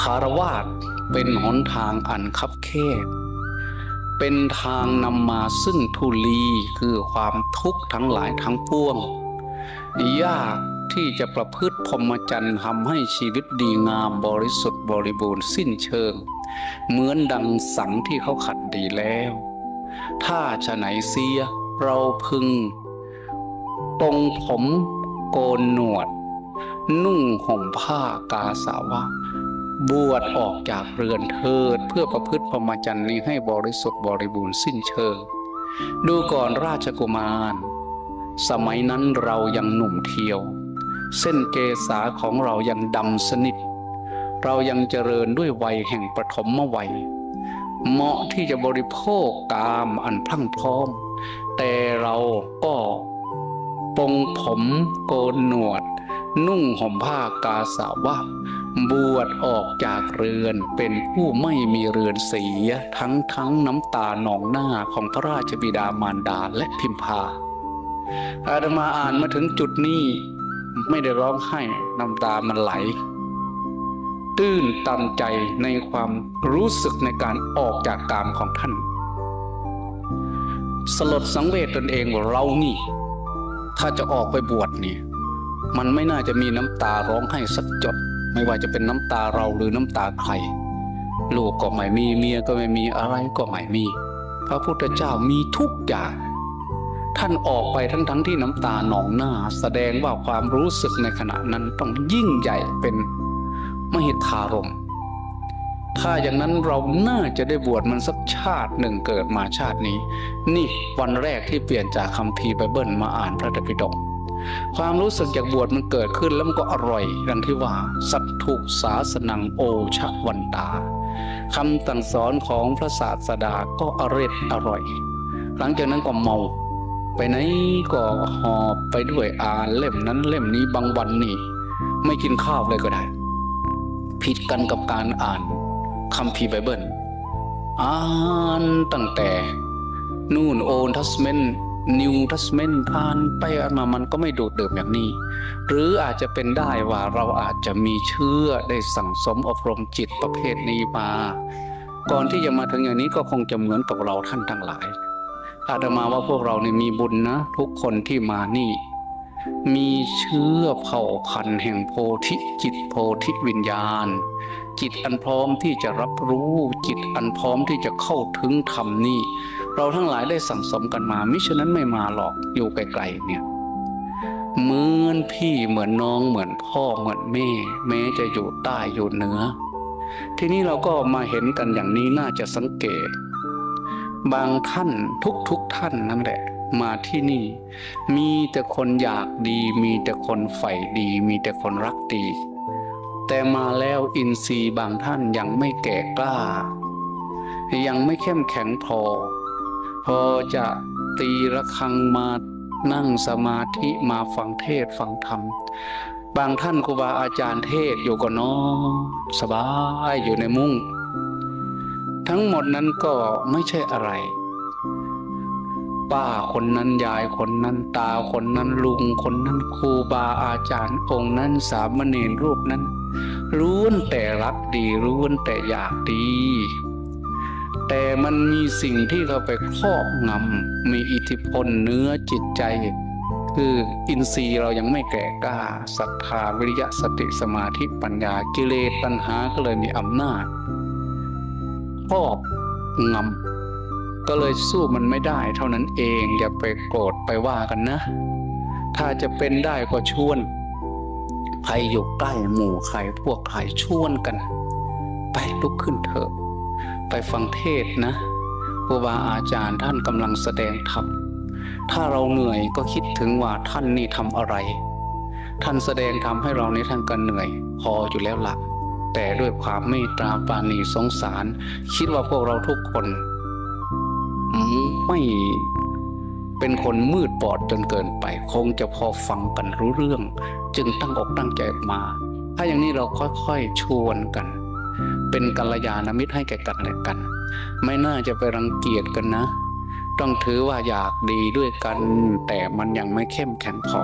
คารวาสเป็นหนทางอันคับแคบ เป็นทางนำมาซึ่งทุลีคือความทุกข์ทั้งหลายทั้งปวง ยากที่จะประพฤติพรหมจรรย์ทำให้ชีวิตดีงามบริสุทธิ์บริบูรณ์สิ้นเชิง เหมือนดังสังที่เขาขัดดีแล้ว ถ้าฉะไหนเสียเราพึงปรงผมโกนหนวด นุ่งห่มผ้ากาสาวะ บวชออกจากเรือนเทิด เพื่อประพฤติพรหมจรรย์นี้ให้บริสุทธิ์บริบูรณ์สิ้นเชิง ดูก่อนราชกุมาร สมัยนั้นเรายังหนุ่มเทียว เส้นเกษาของเรายังดำสนิท เรายังเจริญด้วยวัยแห่งปฐมวัย เหมาะที่จะบริโภคกามอันพรั่งพร้อม แต่เราก็ปงผมโกนหนวด นุ่งห่มผ้ากาสาวะ บวชออกจากเรือนเป็นผู้ไม่มีเรือนเสียทั้งทั้งน้ำตาหนองหน้าของพระราชบิดามารดาและพิมพา อาตมาอ่านมาถึงจุดนี้ไม่ได้ร้องไห้น้ำตามันไหล ตื้นตันใจในความรู้สึกในการออกจากกามของท่าน สลดสังเวชตนเองว่าเรานี่ ถ้าจะออกไปบวชนี่ มันไม่น่าจะมีน้ำตาร้องไห้สักจด ไม่ว่าจะเป็นน้ำตาเราหรือน้ำตาใคร ลูกก็ไม่มีเมียก็ไม่มีอะไรก็ไม่มี พระพุทธเจ้ามีทุกอย่าง ท่านออกไปทั้งทั้งที่น้ำตาหนองหน้า แสดงว่าความรู้สึกในขณะนั้นต้องยิ่งใหญ่เป็นมหิทารม ถ้าอย่างนั้นเราน่าจะได้บวชมันสักชาติหนึ่งเกิดมาชาตินี้ นี่วันแรกที่เปลี่ยนจากคัมภีไบเบิลมาอ่านพระธรรมปิฎก ความรู้สึกอยากบวชมันเกิดขึ้นแล้วมันก็อร่อยดังที่ว่า สัตถุสาสนังโอชะวันตาคำสั่งสอนของพระศาสดาก็อร็ดอร่อย หลังจากนั้นก็เมาไปไหนก็หอบไปด้วยอ่านเล่มนั้นเล่มนี้บางวันนี่ ไม่กินข้าวเลยก็ได้ ผิดกันกับการอ่านคัมภีไบเบิลอ่านตั้งแต่ นู่นโอทัสเมน นิวทัสเมนอ่านไปอ่านมามันก็ไม่โดดเดิมอย่างนี้ หรืออาจจะเป็นได้ว่าเราอาจจะมีเชื่อได้สั่งสมอบรมจิตประเภทนี้มา ก่อนที่จะมาถึงอย่างนี้ก็คงจะเหมือนกับเราท่านทั้งหลาย อาตมาว่าพวกเราเนี่ยมีบุญนะ ทุกคนที่มานี่ มีเชื้อเผ่าพันธุ์แห่งโพธิจิตโพธิวิญญาณ จิตอันพร้อมที่จะรับรู้จิตอันพร้อมที่จะเข้าถึงธรรมนี่ เราทั้งหลายได้สั่งสมกันมามิฉะนั้นไม่มาหรอกอยู่ไกลๆเนี่ยเหมือนพี่เหมือนน้องเหมือนพ่อเหมือนแม่ แม้จะอยู่ใต้อยู่เหนือ ทีนี้เราก็มาเห็นกันอย่างนี้น่าจะสังเกต บางท่านทุกๆทท่านนั่นแหละ มาที่นี่ มีแต่คนอยากดี มีแต่คนใฝ่ดี มีแต่คนรักดี แต่มาแล้วอินทรีย์บางท่านยังไม่แก่กล้า ยังไม่เข้มแข็งพอ พอจะตีระฆังมานั่งสมาธิมาฟังเทศฟังธรรม บางท่านครูบาอาจารย์เทศอยู่ก็นอนสบายอยู่ในมุ้งทั้งหมดนั้นก็ไม่ใช่อะไร ป้าคนนั้นยายคนนั้นตาคนนั้นลุงคนนั้นครูบาอาจารย์องค์นั้นสามเณรรูปนั้นล้วนแต่รักดีล้วนแต่อยากดี แต่มันมีสิ่งที่เขาไปครอบงำมีอิทธิพลเนื้อจิตใจ คืออินทรีย์เรายังไม่แก่กล้าศรัทธาวิริยะสติสมาธิปัญญากิเลสตัณหาก็เลยมีอำนาจครอบงำก็เลยสู้มันไม่ได้ เท่านั้นเองอย่าไปโกรธไปว่ากันนะ ถ้าจะเป็นได้ก็ชวนใครอยู่ใกล้หมู่ใครพวกใครชวนกัน ไปลุกขึ้นเถอะ ไปฟังเทศนะครูบาอาจารย์ท่านกำลังแสดงธรรมถ้าเราเหนื่อยก็คิดถึงว่าท่านนี่ทำอะไร ท่านแสดงทำให้เราในทางการเหนื่อย พออยู่แล้วละแต่ด้วยความเมตตาปราณีสงสาร คิดว่าพวกเราทุกคน ไม่เป็นคนมืดบอดจนเกินไป คงจะพอฟังกันรู้เรื่อง จึงตั้งอกตั้งใจมา ถ้าอย่างนี้เราค่อยๆชวนกัน เป็นกัลยาณมิตรให้แก่กันและกัน ไม่น่าจะไปรังเกียจกันนะ ต้องถือว่าอยากดีด้วยกัน แต่มันยังไม่เข้มแข็งพอ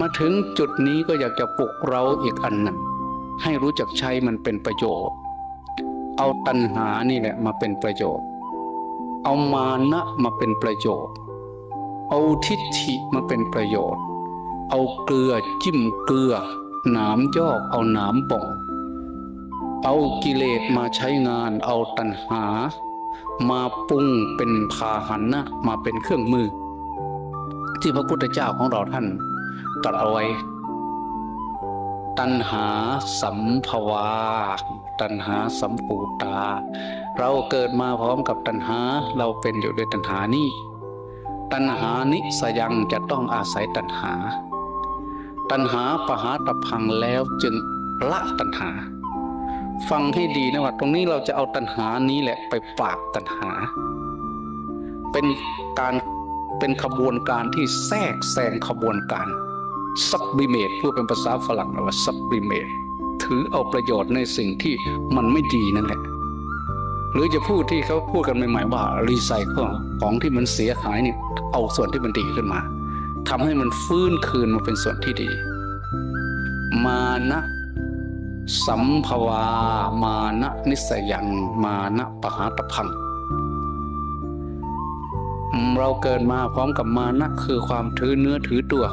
มาถึงจุดนี้ก็อยากจะปลุกเราอีกอันหนึ่งให้รู้จักใช้มันเป็นประโยชน์ เอาตัณหานี่แหละมาเป็นประโยชน์ เอามานะมาเป็นประโยชน์ เอาทิฏฐิมาเป็นประโยชน์ เอาเกลือจิ้มเกลือหนามยอกเอาหนามบ่ง เอากิเลสมาใช้งานเอาตัณหา มาปรุงเป็นพาหันะมาเป็นเครื่องมือ ที่พระพุทธเจ้าของเราท่านตรัสเอาไว้ ตัณหาสัมภวา ตัณหาสัมปูตา เราเกิดมาพร้อมกับตัณหาเราเป็นอยู่ด้วยตัณหานี่ตัณหานิสยังจะต้องอาศัยตัณหา ตัณหาปหาตพังแล้วจึงละตัณหา ฟังให้ดีนะว่าตรงนี้เราจะเอาตัณหานี้แหละไปปราบตัณหา เป็นการเป็นขบวนการที่แทรกแซงขบวนการ sublimate พูดเป็นภาษาฝรั่งว่า sublimate ถือเอาประโยชน์ในสิ่งที่มันไม่ดีนั่นแหละ หรือจะพูดที่เขาพูดกันใหม่ๆว่ารีไซเคิลของที่มันเสียหายเนี่ยเอาส่วนที่มันดีขึ้นมาทำให้มันฟื้นคืนมาเป็นส่วนที่ดี มานะ สัมภวามานะนิสยังมานะปหาตพัง เราเกิดมาพร้อมกับมานะคือความถือเนื้อถือตัว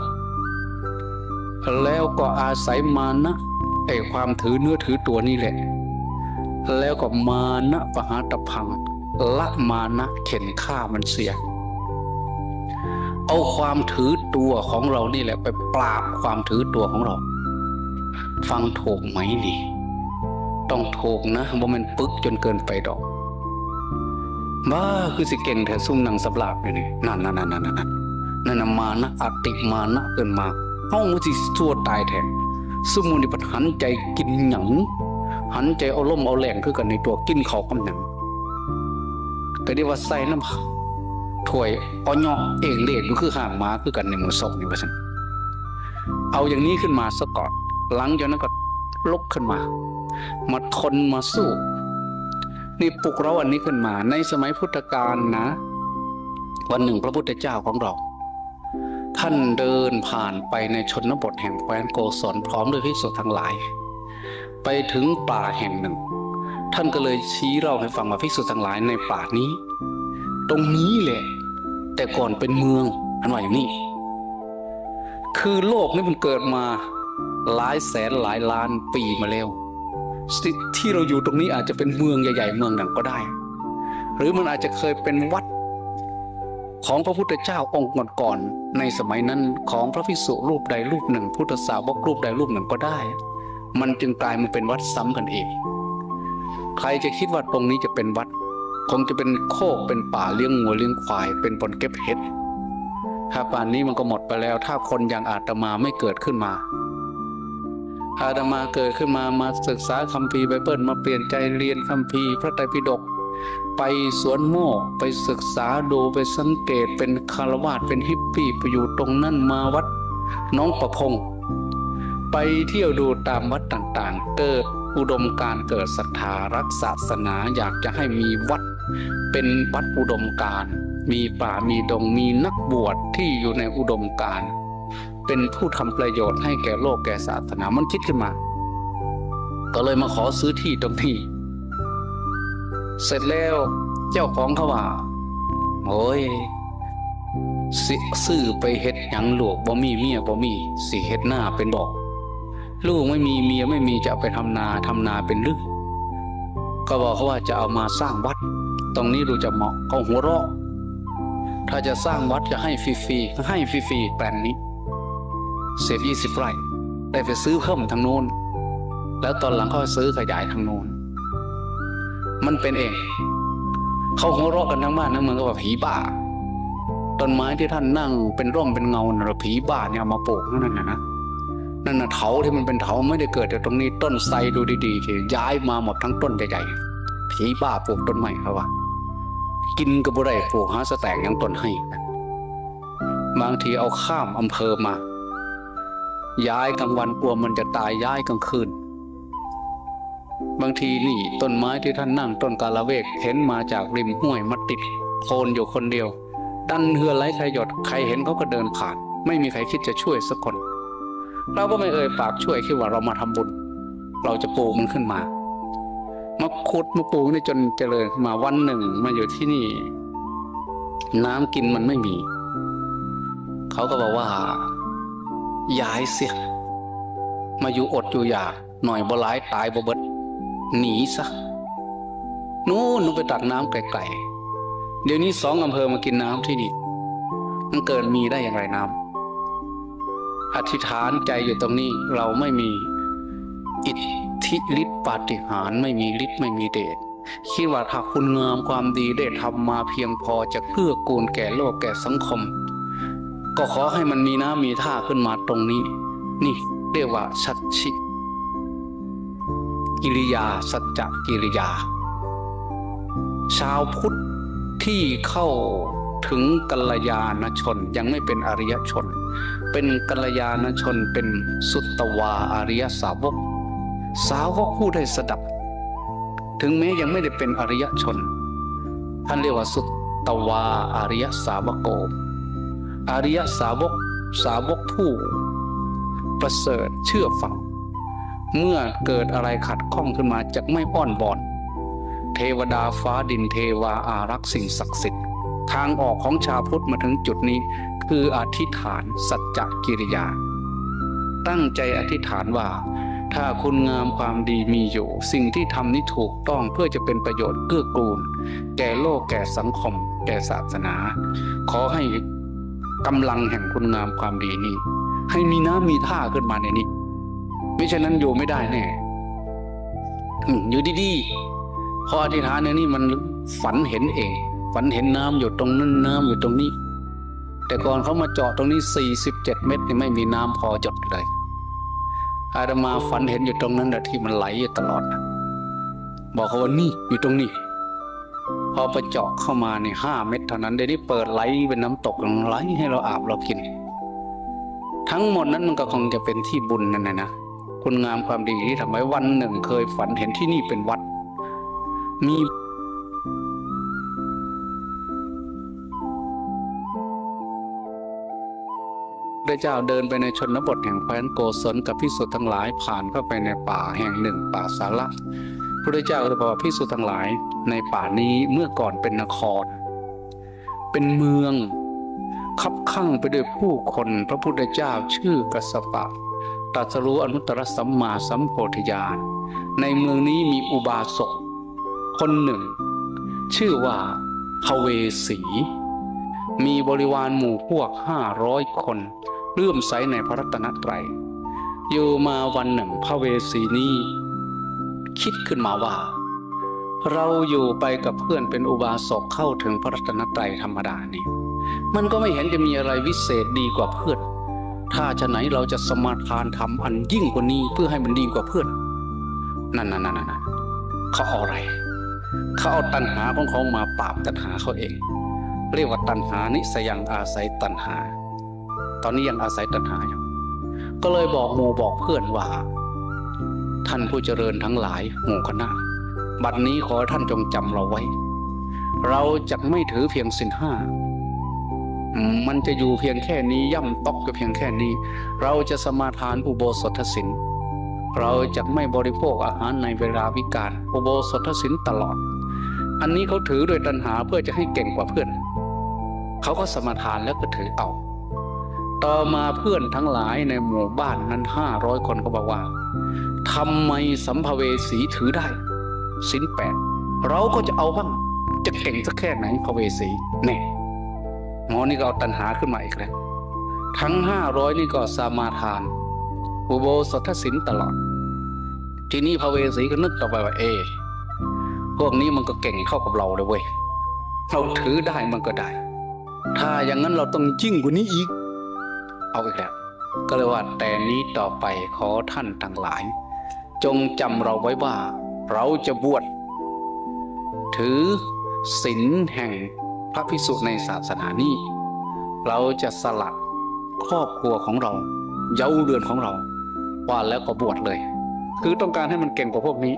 แล้วก็อาศัยมานะไอความถือเนื้อถือตัวนี่แหละ แล้วก็มานะปหาตพัง ละมานะเข็นฆ่ามันเสีย เอาความถือตัวของเรานี่แหละไปปราบความถือตัวของเรา ฟังถูกไหมนี่ ต้องถูกนะว่ามันปึกจนเกินไปดอกบ้าคือสิเก่งแต่ซุ่มหนังสับหลาบเลยนี่นั่นนั่นนั่นนั่นนั่นนั่นนะมานะอติมานะเกินมาห้องมุสิสัวตายแท้สมุนิปัหันใจกินหยังหันใจเอาล่มเอาแรงคือกันในตัวกินเขากำหยังก็เรียกว่าใส่น้ำถ้วยอ้อยเองเล็กก็คือห่างม้าคือกันในมือศพนี่ว่าฉันเอาอย่างนี้ขึ้นมาซะก่อน หลังจากนั้นก็ลุกขึ้นมา มาทนมาสู้ นี่ปลุกเราอันนี้ขึ้นมา ในสมัยพุทธกาลนะ วันหนึ่งพระพุทธเจ้าของเรา ท่านเดินผ่านไปในชนบทแห่งแคว้นโกศลพร้อมด้วยภิกษุทั้งหลาย ไปถึงป่าแห่งหนึ่ง ท่านก็เลยชี้เราให้ฟังว่าภิกษุทั้งหลายในป่านี้ ตรงนี้แหละ แต่ก่อนเป็นเมืองอันว่าอย่างนี้คือโลกนี่มันเกิดมา หลายแสนหลายล้านปีมาแล้วที่เราอยู่ตรงนี้อาจจะเป็นเมืองใหญ่ ๆ เมืองหนึ่งก็ได้ หรือมันอาจจะเคยเป็นวัดของพระพุทธเจ้าองค์ก่อนๆในสมัยนั้นของพระภิกษุรูปใดรูปหนึ่ง พุทธสาวกรูปใดรูปหนึ่งก็ได้ มันจึงกลายมาเป็นวัดซ้ำกันเองใครจะคิดว่าตรงนี้จะเป็นวัด คงจะเป็นโคกเป็นป่าเลี้ยงงัวเลี้ยงควาย เป็นบนเก็บเห็ดถ้าป่านนี้มันก็หมดไปแล้ว ถ้าคนอย่างอาตมาไม่เกิดขึ้นมา อาตมาเกิดขึ้นมามาศึกษาคัมภีร์ไบเบิลมาเปลี่ยนใจเรียนคัมภีร์พระไตรปิฎกไปสวนโมกไปศึกษาดูไปสังเกตเป็นคารวาสเป็นฮิปปี้ไปอยู่ตรงนั้นมาวัดน้องประพง ไปเที่ยวดูตามวัดต่างๆ เกิดอุดมการเกิดศรัทธารักศาสนาอยากจะให้มีวัด เป็นวัดอุดมการ มีป่ามีดงมีนักบวชที่อยู่ในอุดมการณ์ เป็นผู้ทำประโยชน์ให้แก่โลกแก่ศาสนามันคิดขึ้นมา ก็เลยมาขอซื้อที่ตรงนี้เสร็จแล้วเจ้าของเขาว่าโอ้ยสิซื้อไปเฮ็ดหยังหลูกบ่มีเมียบ่มีสิเฮ็ดหน้าเป็นบอก ลูกไม่มีเมียไม่มีจะไปทำนาทำนาเป็นลึกก็บอกเขาว่าจะเอามาสร้างวัด ตรงนี้ดูจะเหมาะเขาหัวเราะถ้าจะสร้างวัดจะให้ฟรีๆให้ฟรีๆแปลนนี้ เศษยี่สิบไร่ ได้ไปซื้อเพิ่มทางโน้น แล้วตอนหลังเขาซื้อขยายทางโน้น มันเป็นเอง เขาหัวเราะกันทั้งบ้านทั้งเมืองก็ว่าผีบ้า ต้นไม้ที่ท่านนั่งเป็นร่มเป็นเงาน่ะผีบ้าเนี่ยามาปลูกนั่นน่ะนะ นั่นน่ะเถาที่มันเป็นเถาไม่ได้เกิดจากตรงนี้ต้นไทรดูดีๆที่ย้ายมาหมดทั้งต้นใหญ่ๆ ผีบ้าปลูกต้นใหม่เขาว่า กินกระบุได้ปลูกหาสแตกยังต้นให้ บางทีเอาข้ามอำเภอมา ย้ายกลางวันกลัวมันจะตายย้ายกลางคืน บางทีนี่ต้นไม้ที่ท่านนั่งต้นกาละเวกเห็นมาจากริมห้วยมาติดโคนอยู่คนเดียว ดันเหือไหลใครหยดใครเห็นเขาก็เดินผ่าน ไม่มีใครคิดจะช่วยสักคน เราก็ไม่เอ่ยปากช่วยคิดว่าเรามาทำบุญ เราจะปลูกมันขึ้นมามาขุดมาปลูกนี่จนเจริญมาวันหนึ่งมาอยู่ที่นี่ น้ำกินมันไม่มี เขาก็บอกว่า ย้ายเสีย มาอยู่อดอยู่อยากหน่อยบ่ร้ายตายบ่เบิด หนีซะนู่นนู่นไปตักน้ำไกลๆเดี๋ยวนี้สองอำเภอมากินน้ำที่นี่มันเกิดมีได้อย่างไรน้ำอธิษฐานใจอยู่ตรงนี้เราไม่มีอิทธิฤทธิปาฏิหาริย์ไม่มีฤทธิ์ไม่มีเดชคิดว่าถ้าคุณงามความดีได้ทำมาเพียงพอจะเกื้อกูลแก่โลกแก่สังคม ก็ขอให้มันมีน้ำมีท่าขึ้นมาตรงนี้ นี่เรียกว่าสัจฉิกิริยาสัจจกิริยา ชาวพุทธที่เข้าถึงกัลยาณชนยังไม่เป็นอริยชน เป็นกัลยาณชนเป็นสุตตวาอริยสาวก สาวกผู้ได้สดับ ถึงแม้ยังไม่ได้เป็นอริยชน ท่านเรียกว่าสุตตวาอริยสาวกโก อริยสาวกสาวกผู้ ประเสริฐเชื่อฟัง เมื่อเกิดอะไรขัดข้องขึ้นมาจะไม่อ้อนบอน เทวดาฟ้าดินเทวาอารักษ์สิ่งศักดิ์สิทธิ์ ทางออกของชาวพุทธมาถึงจุดนี้ คืออธิษฐานสัจจกิริยา ตั้งใจอธิษฐานว่า ถ้าคุณงามความดีมีอยู่ สิ่งที่ทำนี้ถูกต้องเพื่อจะเป็นประโยชน์เกื้อกูล แก่โลกแก่สังคม แก่ศาสนา ขอให้ กำลังแห่งคุณงามความดีนี้ให้มีน้ำมีท่าขึ้นมาในนี้ไม่ฉะนั้นอยู่ไม่ได้แน่อยู่ดีๆพออธิษฐานในนี้มันฝันเห็นเอง ฝันเห็นน้ำอยู่ตรงนั้นน้ำอยู่ตรงนี้ แต่ก่อนเขามาเจาะตรงนี้47เจ็ดเมตรนี่ไม่มีน้ำพอจดเลยอาตมาฝันเห็นอยู่ตรงนั้นแหะที่มันไหลอยู่ตลอด บอกเขาว่านี่อยู่ตรงนี้ พอไปเจาะเข้ามาในห้าเมตรเท่านั้นเดี๋ยวนี้เปิดไหลเป็นน้ำตกไหลให้เราอาบเรากิน ทั้งหมดนั้นมันก็คงจะเป็นที่บุญนั่นนะนะคุณงามความดีที่ทำไว้วันหนึ่งเคยฝันเห็นที่นี่เป็นวัด มีพระเจ้าเดินไปในชนบทแห่งแคว้นโกศลกับพิสุทธ์ทั้งหลายผ่านเข้าไปในป่าแห่งหนึ่งป่าสาระ พระเจ้าก็เลยบอกว่าพิสุทธ์ทั้งหลาย ในป่านี้เมื่อก่อนเป็นนคร เป็นเมืองคับข้างไปด้วยผู้คนพระพุทธเจ้าชื่อกัสสปะตรัสรู้อนุตตรสัมมาสัมโพธิญาณในเมืองนี้มีอุบาสกคนหนึ่ง ชื่อว่าพเวสี มีบริวารหมู่พวกห้าร้อยคนเลื่อมใสในพระรัตนตรัยอยู่มาวันหนึ่งพระเวสีนี้ คิดขึ้นมาว่า เราอยู่ไปกับเพื่อนเป็นอุบาสกเข้าถึงพระรัตนตรัยธรรมดานี่มันก็ไม่เห็นจะมีอะไรวิเศษดีกว่าเพื่อน ถ้าจะไหนเราจะสมาทานทำอันยิ่งกว่านี้เพื่อให้มันดีกว่าเพื่อน นั่นนั่นนั่นนั่นเขาเอาอะไร เขาเอาตัณหาของเขามาปราบตัณหาเขาเอง เรียกว่าตัณหานิสยังอาศัยตัณหา ตอนนี้ยังอาศัยตัณหาอยู่ ก็เลยบอกหมู่บอกเพื่อนว่า ท่านผู้เจริญทั้งหลายหมู่คณะ บัดนี้ขอท่านจงจำเราไว้ เราจะไม่ถือเพียงสินห้า มันจะอยู่เพียงแค่นี้ย่ำตอกก็เพียงแค่นี้ เราจะสมาทานอุโบสถศีลเราจะไม่บริโภคอาหารในเวลาวิกาลอุโบสถศีลตลอด อันนี้เขาถือโดยตัณหาเพื่อจะให้เก่งกว่าเพื่อน เขาก็สมาทานแล้วก็ถือเอาต่อมาเพื่อนทั้งหลายในหมู่บ้านนั้นห้าร้อยคนก็บอกว่า ทำไมสัมภเวสีถือได้สินแปดเราก็จะเอาบ้าง จะเก่งสักแค่ไหนภเวสีแน่หมอนี่ก็เอาตัณหาขึ้นมาอีกแล้วทั้งห้าร้อยนี่ก็สามาทาน อุโบสถศีลตลอด ทีนี้ภเวสีก็นึกต่อไปว่าเอ พวกนี้มันก็เก่งเข้ากับเราเลยเว้ย เราถือได้มันก็ได้ ถ้าอย่างนั้นเราต้องยิ่งกว่านี้อีก เอาอีกแล้ว ก็เลยว่าแต่นี้ต่อไปขอท่านทั้งหลาย จงจำเราไว้ว่า เราจะบวชถือศีลแห่งพระภิกษุในศาสนานี้ เราจะสลัดครอบครัวของเรา เย้าเรือนของเรา ว่าแล้วก็บวชเลย คือต้องการให้มันเก่งกว่าพวกนี้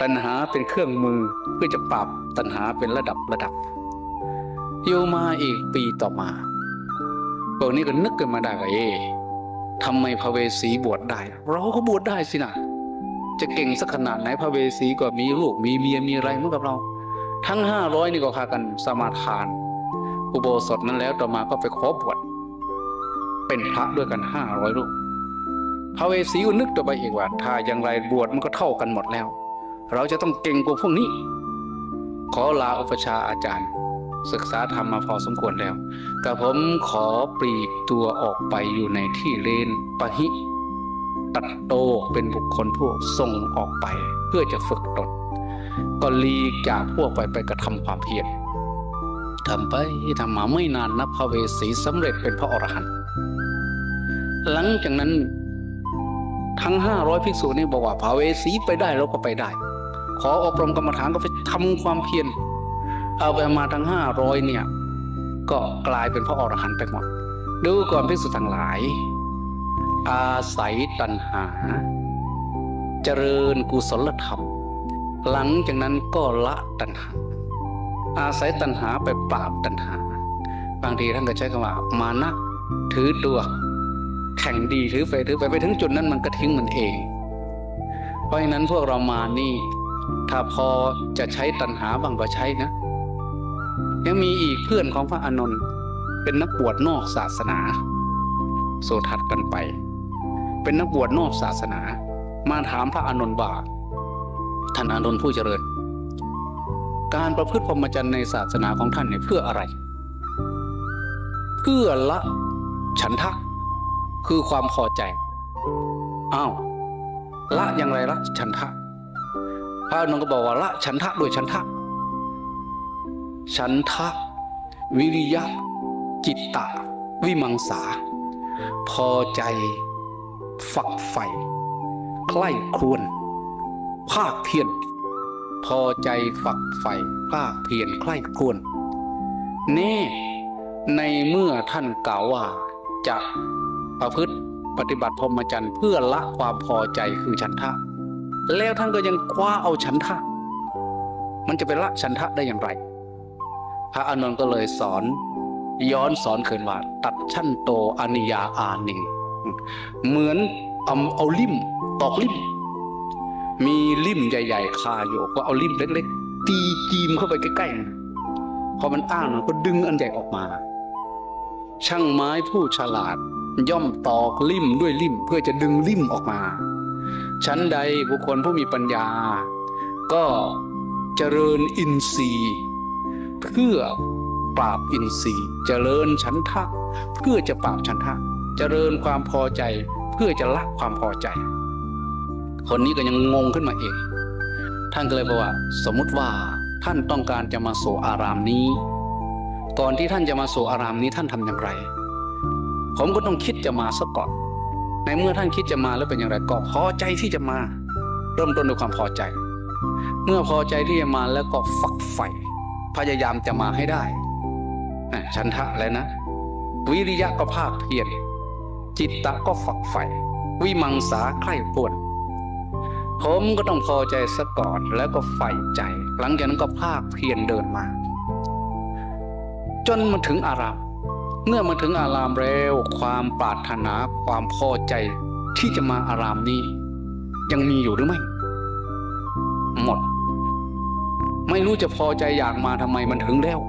ตัณหาเป็นเครื่องมือเพื่อจะปรับตัณหาเป็นระดับระดับอยู่มาอีกปีต่อมาพวกนี้ก็นึกกันมาได้ว่าเอ๊ทำไมพระเวสีบวชได้ เราก็บวชได้สินะ จะเก่งสักขนาดไหนพระเวสีก็มีลูกมีเมียมีอะไรเหมือนกับเรา ทั้งห้าร้อยนี่ก็พากันสมาทาน อุโบสถนั้นแล้วต่อมาก็ไปขอบวชเป็นพระด้วยกันห้าร้อยรูปพระเวสีก็นึกต่อไปอีกว่าถ้าอย่างไรบวชมันก็เท่ากันหมดแล้ว เราจะต้องเก่งกว่าพวกนี้ ขอลาอุปชาอาจารย์ ศึกษาธรรมมาพอสมควรแล้วกับผมขอปลีกตัวออกไปอยู่ในที่เลนปะหิ ตัดโตเป็นบุคคลผู้ส่งออกไป เพื่อจะฝึกตนก็ลีจากพวกไปไปกระทำความเพียรทำไปทำมาไม่นานนับพระเวสีสำเร็จเป็นพระอรหันต์หลังจากนั้นทั้งห้าร้อยภิกษุนี่บอกว่าพระเวสีไปได้เราก็ไปได้ ขออบรมกรรมฐานก็ไปทำความเพียรเอาไปมาทั้งห้าร้อยเนี่ย ก็กลายเป็นพระอรหันต์ไปหมด ดูก่อนภิกษุทั้งหลาย อาศัยตัณหา เจริญกุศลธรรม หลังจากนั้นก็ละตัณหา อาศัยตัณหาไปปราบตัณหา บางทีท่านก็ใช้คำว่า มานะถือตัว แข่งดีถือไปถือไปไปถึงจุดนั้นมันก็ทิ้งมันเอง เพราะฉะนั้นพวกเรามานี่ ถ้าพอจะใช้ตัณหาบางก็ใช้นะ ยังมีอีกเพื่อนของพระอานนท์เป็นนักบวชนอกศาสนา โสทัดกันไป เป็นนักบวชนอกศาสนา มาถามพระอานนท์ว่าท่านอานนท์ผู้เจริญ การประพฤติพรหมจรรย์ในศาสนาของท่านเนี่ยเพื่ออะไร เพื่อละฉันทะคือความพอใจอ้าวละอย่างไรละฉันทะ พระอานนท์ก็บอกว่าละฉันทะด้วยฉันทะ ฉันทะ วิริยะ จิตตะ วิมังสา พอใจ ฝักใฝ่ใคร่ครวญภาคเพียรพอใจฝักใฝ่ภาคเพียรใคร่ครวญแน่ในเมื่อท่านกล่าวว่าจะประพฤติปฏิบัติพรหมจรรย์เพื่อละความพอใจคือฉันทะ แล้วท่านก็ยังคว้าเอาฉันทะ มันจะไปละฉันทะได้อย่างไร พระอานนท์ก็เลยสอน ย้อนสอนเคืนว่าตัดชั้นโตอนิยาอานิง เหมือนเอาเอาลิ่มตอกลิ่มมีลิ่มใหญ่ ๆ คาอยู่ก็เอาลิ่มเล็ก ๆ ตีจีมเข้าไปใกล้ๆพอมันอ้ามันก็ดึงอันใหญ่ออกมา ช่างไม้ผู้ฉลาด ย่อมตอกลิ่มด้วยลิ่มเพื่อจะดึงลิ่มออกมา ชั้นใดบุคคลผู้มีปัญญา ก็เจริญอินทรีย์ เพื่อปราบอินทรีย์ เจริญฉันทะเพื่อจะปราบฉันทะ เจริญความพอใจเพื่อจะละความพอใจ คนนี้ก็ยังงงขึ้นมาเองท่านก็เลยบอกว่า สมมุติว่าท่านต้องการจะมาสู่อารามนี้ ก่อนที่ท่านจะมาสู่อารามนี้ท่านทำอย่างไร ผมก็ต้องคิดจะมาซะก่อน ในเมื่อท่านคิดจะมาแล้วเป็นอย่างไรก็พอใจที่จะมา เริ่มต้นด้วยความพอใจ เมื่อพอใจที่จะมาแล้วก็ฝักใฝ่พยายามจะมาให้ได้อะฉันทะแล้วนะ วิริยะก็ภาคเพียร จิตตะก็ฝักใฝ่วิมังสาใคร่ปวดผมก็ต้องพอใจซะก่อนแล้วก็ใฝ่ใจ หลังจากนั้นก็ภาคเพียรเดินมา จนมาถึงอาราม เมื่อมาถึงอารามแล้วความปรารถนาความพอใจที่จะมาอารามนี้ ยังมีอยู่หรือไม่ หมด ไม่รู้จะพอใจอยากมาทำไมมันถึงแล้ว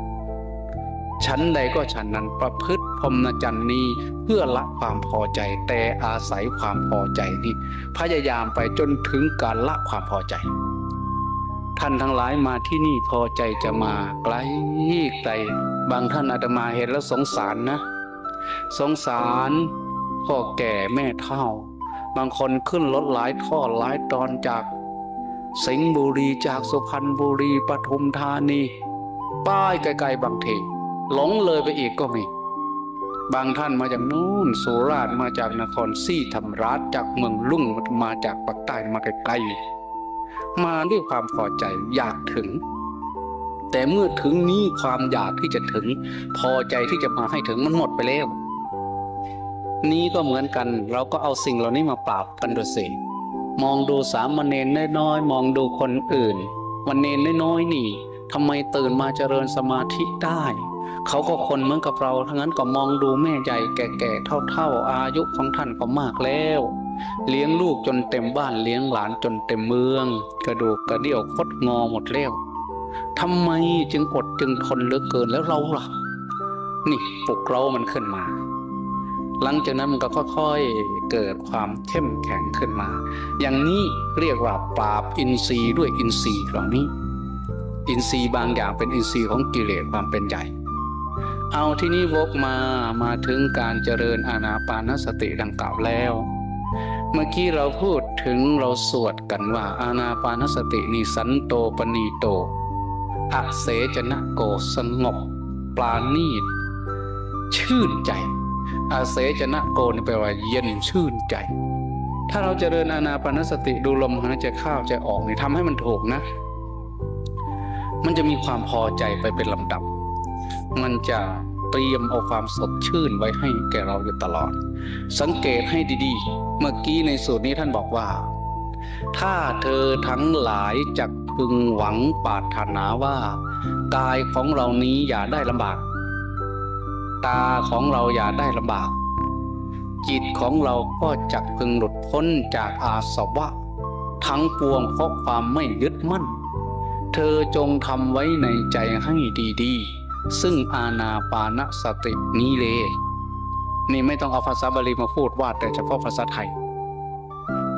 ชั้นใดก็ชั้นนั้นประพฤติพรหมจรรย์นี้เพื่อละความพอใจ แต่อาศัยความพอใจนี้พยายามไปจนถึงการละความพอใจ ท่านทั้งหลายมาที่นี่พอใจจะมาไกลไกลบางท่านอาตมาเห็นแล้วสงสารนะ สงสารพ่อแก่แม่เฒ่า บางคนขึ้นรถหลายท่อหลายตอนจากสิงห์บุรีจากสุพรรณบุรีปทุมธานี ป้ายไกลๆบางที หลงเลยไปอีกก็มี บางท่านมาจากนู่นสุราษฎร์มาจากนครซี่ธรรมราชจากเมืองลุ่งมาจากปากใต้มาไกลๆมาด้วยความพอใจอยากถึง แต่เมื่อถึงนี้ความอยากที่จะถึง พอใจที่จะมาให้ถึงมันหมดไปแล้ว นี้ก็เหมือนกันเราก็เอาสิ่งเหล่านี้มาปราบกันดูสิมองดูสามเณรน้อยๆมองดูคนอื่น วันเนรน้อยๆนี่ทำไมตื่นมาเจริญสมาธิได้ เขาก็คนเหมือนกับเราทั้งนั้นก็มองดูแม่ใหญ่แก่ๆเท่าๆ อายุของท่านก็มากแล้ว เลี้ยงลูกจนเต็มบ้านเลี้ยงหลานจนเต็มเมือง กระดูกกระเดี่ยวคดงอหมดแล้วทำไมจึงอดจึงทนเหลือเกินแล้วเราล่ะ นี่ปลุกเรามันขึ้นมา หลังจากนั้นมันก็ค่อยๆเกิดความเข้มแข็งขึ้นมา อย่างนี้เรียกว่าปราบอินทรีย์ด้วยอินทรีย์เหล่านี้ อินทรีย์บางอย่างเป็นอินทรีย์ของกิเลสความเป็นใหญ่ เอาที่นี้วกมามาถึงการเจริญอานาปานสติดังกล่าวแล้ว เมื่อกี้เราพูดถึงเราสวดกันว่าอานาปานสตินี่สันโตปณีโตอัเสจนะโกสงบปราณีตชื่นใจอาเสจนะโกนี่แปลว่าเย็นชื่นใจ ถ้าเราเจริญอานาปานสติดูลมหายใจเข้าใจออกนี่ทำให้มันถูกนะ มันจะมีความพอใจไปเป็นลำดับ มันจะเตรียมเอาความสดชื่นไว้ให้แก่เราอยู่ตลอด สังเกตให้ดีๆ เมื่อกี้ในสูตรนี้ท่านบอกว่า ถ้าเธอทั้งหลายจักพึงหวังปรารถนาว่า กายของเรานี้อย่าได้ลำบาก ตาของเราอย่าได้ลำบาก จิตของเราก็จักพึงหลุดพ้นจากอาสวะ ทั้งปวงเพราะความไม่ยึดมั่น เธอจงทำไว้ในใจให้ดีๆ ซึ่งอาณาปานสตินี้เลยนี่ไม่ต้องเอาภาษาบาลีมาพูดว่าแต่เฉพาะภาษาไทย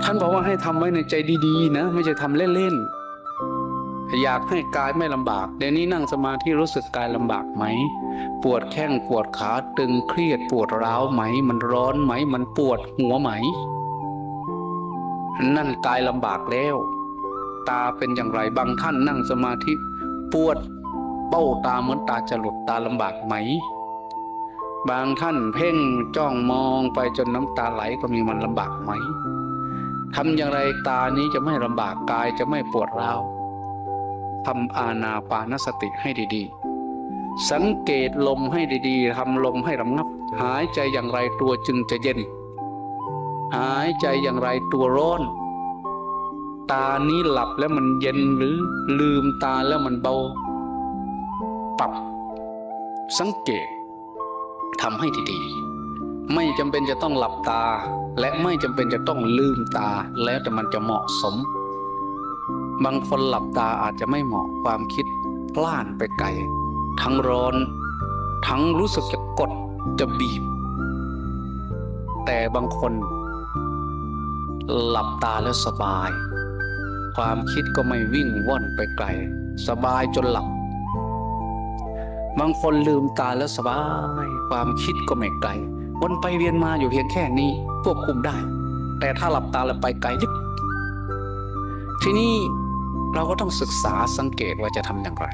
ท่านบอกว่าให้ทำไว้ในใจดีๆ นะ ไม่ใช่ทำเล่นๆ อยากให้กายไม่ลำบากเดี๋ยวนี้นั่งสมาธิรู้สึกกายลำบากไหม ปวดแข้งปวดขาตึงเครียดปวดร้าวไหม มันร้อนไหม มันปวดหัวไหม นั่นกายลำบากแล้ว ตาเป็นอย่างไรบางท่านนั่งสมาธิปวด เบ้าตาเหมือนตาจะหลุดตาลำบากไหม บางท่านเพ่งจ้องมองไปจนน้ำตาไหลก็มีมันลำบากไหมทำอย่างไรตานี้จะไม่ลำบากกายจะไม่ปวดร้าวทำอาณาปานสติให้ดีๆ สังเกตลมให้ดีๆทำลมให้ระงับ หายใจอย่างไรตัวจึงจะเย็น หายใจอย่างไรตัวร้อน ตานี้หลับแล้วมันเย็นหรือลืมตาแล้วมันเบา รับ สังเกตทำให้ดีๆ ไม่จำเป็นจะต้องหลับตา และไม่จำเป็นจะต้องลืมตา แล้วแต่มันจะเหมาะสม บางคนหลับตาอาจจะไม่เหมาะความคิดพล่านไปไกล ทั้งร้อน ทั้งรู้สึกจะกดจะบีบ แต่บางคน หลับตาแล้วสบาย ความคิดก็ไม่วิ่งว่อนไปไกล สบายจนหลับ บางคนลืมตาแล้วสบาย ความคิดก็ไม่ไกล วนไปเวียนมาอยู่เพียงแค่นี้ควบคุมได้ แต่ถ้าหลับตาแล้วไปไกลลิบทีนี้เราก็ต้องศึกษาสังเกตว่าจะทำอย่างไร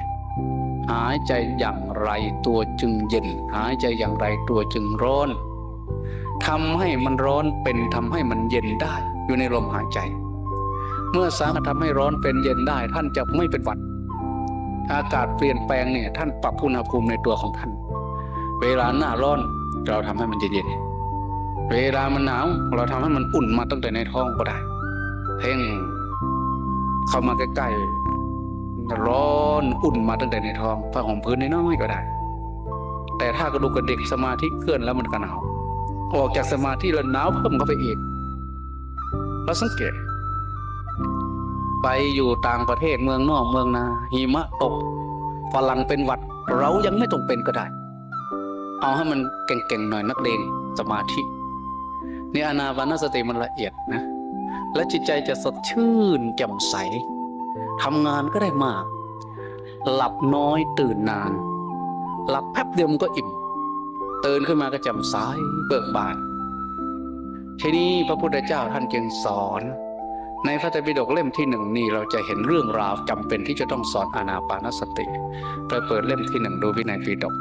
หายใจอย่างไรตัวจึงเย็น หายใจอย่างไรตัวจึงร้อนทำให้มันร้อนเป็นทำให้มันเย็นได้อยู่ในลมหายใจ เมื่อสามารถทำให้ร้อนเป็นเย็นได้ ท่านจะไม่เป็นหวัด อากาศเปลี่ยนแปลงเนี่ยท่านปรับอุณหภูมิในตัวของท่าน เวลาหน้าร้อนเราทำให้มันเย็นๆเวลามันหนาวเราทำให้มันอุ่นมาตั้งแต่ในท้องก็ได้ เพ่งเข้ามาใกล้ๆร้อนอุ่นมาตั้งแต่ในท้องผ้าห่มพื้นน้อยๆก็ได้ แต่ถ้ากระดูกกระดิกสมาธิเคลื่อนแล้วมันก็หนาวออกจากสมาธิแล้วหนาวเพิ่มเข้าไปอีกเราสังเกต ไปอยู่ต่างประเทศเมืองนอกเมืองนาหิมะตกฝรั่งเป็นหวัด เรายังไม่ต้องเป็นก็ได้ เอาให้มันเก่งๆหน่อยนักเลงสมาธินี่อานาปานสติมันละเอียดนะ และจิตใจจะสดชื่นแจ่มใสทำงานก็ได้มาก หลับน้อยตื่นนาน หลับแป๊บเดียวมันก็อิ่มตื่นขึ้นมาก็แจ่มใสเบิกบานทีนี้พระพุทธเจ้าท่านจึงสอน ในพระไตรปิฎกเล่มที่หนึ่งนี่เราจะเห็นเรื่องราวจำเป็นที่จะต้องสอนอานาปานสติไปเปิดเล่มที่หนึ่งดูวินัยปิฎก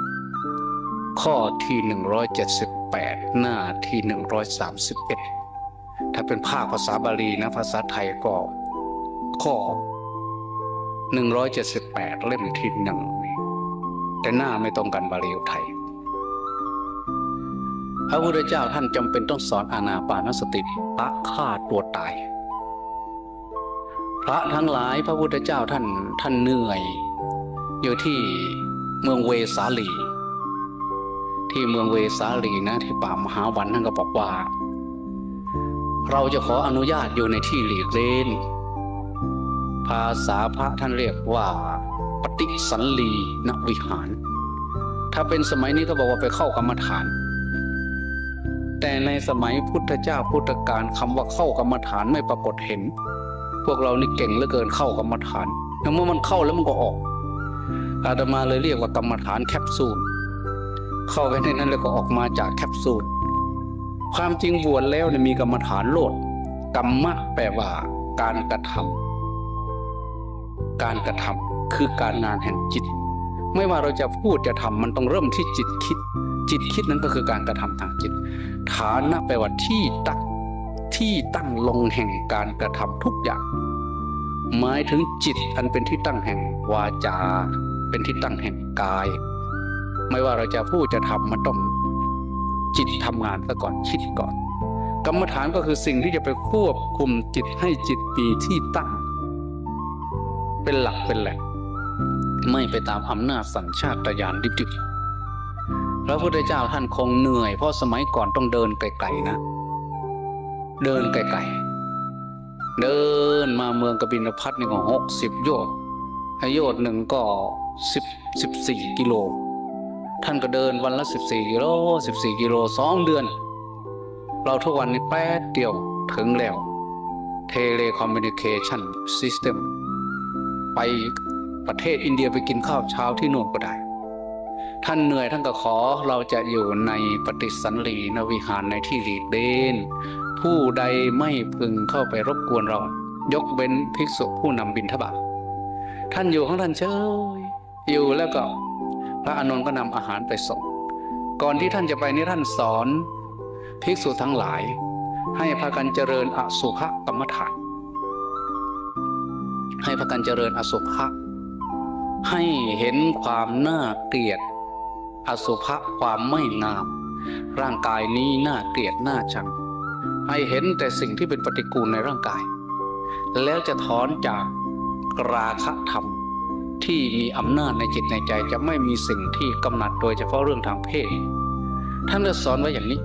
ข้อที่หนึ่งร้อยเจ็ดสิบแปดหน้าที่หนึ่งร้อยสามสิบเอ็ดถ้าเป็นภาคภาษาบาลีนะภาษาไทยก็ข้อหนึ่งร้อยเจ็ดสิบแปดเล่มที่หนึ่งแต่หน้าไม่ตรงกันบาลีกับไทยพระพุทธเจ้าท่านจำเป็นต้องสอนอานาปานสติพระฆ่าตัวตาย พระทั้งหลายพระพุทธเจ้าท่านท่านเหนื่อย อยู่ที่เมืองเวสาลี ที่เมืองเวสาลีนะ ที่ป่ามหาวันท่านก็บอกว่า เราจะขออนุญาตอยู่ในที่หลีกเล่นภาษาพระท่านเรียกว่า ปฏิสันลีนวิหาร ถ้าเป็นสมัยนี้ก็บอกว่าไปเข้ากรรมฐาน แต่ในสมัยพุทธเจ้าพุทธกาลคำว่าเข้ากรรมฐานไม่ปรากฏเห็น วกเรานี่เก่งเหลือเกินเข้ากรรมฐานแล้วเมื่อมันเข้าแล้วมันก็ออก อาตมาเลยเรียกว่ากรรมฐานแคปซูล เข้าไปในนั้นแล้วก็ออกมาจากแคปซูล ความจริงบวชแล้วเนี่ยมีกรรมฐานโลด กรรมะแปลว่าการกระทำการกระทำคือการงานแห่งจิต ไม่ว่าเราจะพูดจะทำมันต้องเริ่มที่จิตคิด จิตคิดนั้นก็คือการกระทำทางจิต ฐานะแปลว่าที่ตั้งที่ตั้งลงแห่งการกระทำทุกอย่าง หมายถึงจิตอันเป็นที่ตั้งแห่งวาจา เป็นที่ตั้งแห่งกาย ไม่ว่าเราจะพูดจะทำมันต้องจิตทำงานซะก่อนคิดก่อน กรรมฐานก็คือสิ่งที่จะไปควบคุมจิตให้จิตมีที่ตั้ง เป็นหลักเป็นแหล่งไม่ไปตามอำนาจสัญชาตญาณดิบๆพระพุทธเจ้าท่านคงเหนื่อย เพราะสมัยก่อนต้องเดินไกลๆนะ เดินไกลๆ เดินมาเมืองกบินพัทนี่ก็หกสิบโยชน์ให้โยชน์หนึ่งก็สิบสิบสี่กิโล ท่านก็เดินวันละสิบสี่กิโลสิบสี่กิโลสองเดือน เราทุกวันนี้แป๊ดเดียวถึงแล้วเทเลคอมมิ n นิเคชันซิสเต็มไปประเทศอินเดียไปกินข้าวเช้าที่นู่นก็ได้ ท่านเหนื่อยท่านก็ขอเราจะอยู่ในปฏิสันลีนวิหารในที่หลีกเล่น ผู้ใดไม่พึงเข้าไปรบกวนเรา ยกเว้นภิกษุผู้นำบิณฑบาตท่านอยู่ของท่านเฉยอยู่แล้วก็พระอานนท์ก็นำอาหารไปส่ง ก่อนที่ท่านจะไปนี่ท่านสอนภิกษุทั้งหลาย ให้พากันเจริญอสุภกรรมฐาน ให้พากันเจริญอสุภะให้เห็นความน่าเกลียด อสุภะความไม่งาม ร่างกายนี้น่าเกลียดน่าชัง ให้เห็นแต่สิ่งที่เป็นปฏิกูลในร่างกาย แล้วจะถอนจากราคะธรรมที่มีอำนาจในจิตในใจจะไม่มีสิ่งที่กำหนัดโดยเฉพาะเรื่องทางเพศ ท่านก็สอนไว้อย่างนี้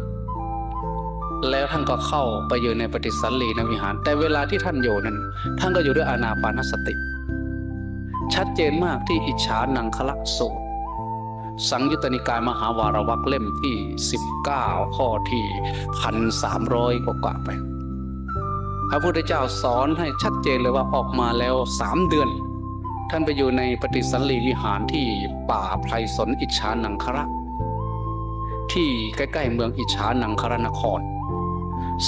แล้วท่านก็เข้าไปอยู่ในปฏิสันลีนวิหาร แต่เวลาที่ท่านอยู่นั้น ท่านก็อยู่ด้วยอานาปานสติ ชัดเจนมากที่อิจฉานังคละสูตร สังยุตตนิกายมหาวารวักเล่มที่ 19 ข้อที่พันสามร้อยกว่าไป พระพุทธเจ้าสอนให้ชัดเจนเลยว่าออกมาแล้วสามเดือน ท่านไปอยู่ในปฏิสันลีวิหารที่ป่าไพรสนอิจฉานังคระที่ใกล้ๆเมืองอิจฉานังครนคร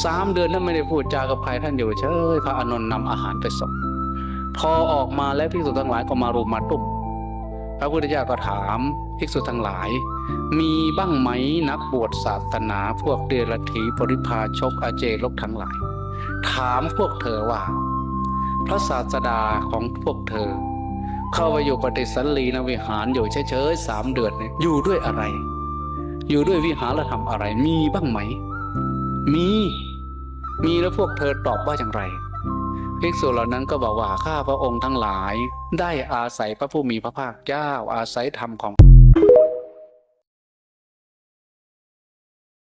สามเดือนนั้นไม่ได้พูดจากับใครท่านอยู่เฉยพระอานนท์นำอาหารไปส่งพอออกมาแล้วภิกษุทั้งหลายก็มารุมมาตุ้ม พระพุทธเจ้าก็ถามภิกษุทั้งหลาย มีบ้างไหมนักบวชศาสนาพวกเดรัจฉีปริพาชกอาเจลกทั้งหลาย ถามพวกเธอว่า พระศาสดาของพวกเธอ เข้าไปอยู่ปฏิสันลีนวิหารอยู่เฉยๆสามเดือนอยู่ด้วยอะไร อยู่ด้วยวิหารธรรมอะไรมีบ้างไหม มี มีแล้วพวกเธอตอบว่าอย่างไร ภิกษุเหล่านั้นก็บอกว่าข้าพระองค์ทั้งหลาย ได้อาศัยพระผู้มีพระภาคเจ้าอาศัยธรรมของ